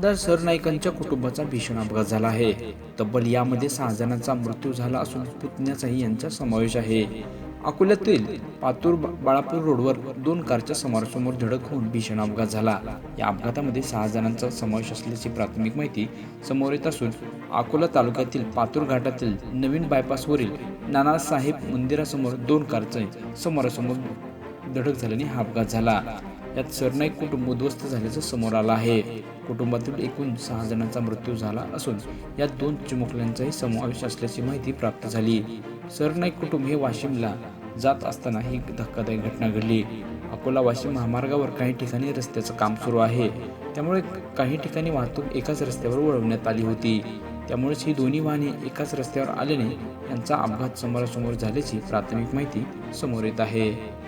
आमदार सरनाईकांच्या कुटुंबाचा भीषण अपघात झाला आहे. तब्बल यामध्ये सहा जणांचा मृत्यू झाला असून पुतण्याचाही यांचा समावेश आहे. अकोल्यातील पातूर बा- बाळापूर रोडवर दोन कारच्या समोरासमोर धडक होऊन भीषण अपघात झाला. या अपघातामध्ये सहा जणांचा समावेश असल्याची प्राथमिक माहिती समोर येत असून अकोला तालुक्यातील पातूर घाटातील नवीन बायपासवरील नानासाहेब मंदिरासमोर दोन कारचे समोरासमोर धडक झाल्याने हा अपघात झाला. यात सरनाईक कुटुंब उद्ध्वस्त झाल्याचं समोर आलं आहे. कुटुंबातील एकूण सहा जणांचा मृत्यू झाला असून यात दोन चिमुकल्यांचाही समावेश असल्याची माहिती प्राप्त झाली. सरनाईक कुटुंब हे वाशिमला जात असताना ही धक्कादायक घटना घडली. अकोला वाशिम महामार्गावर काही ठिकाणी रस्त्याचं काम सुरू आहे. त्यामुळे काही ठिकाणी वाहतूक एकाच रस्त्यावर वळवण्यात आली होती. त्यामुळेच ही दोन्ही वाहने एकाच रस्त्यावर आल्याने यांचा अपघात समोरासमोर झाल्याची प्राथमिक माहिती समोर येत आहे.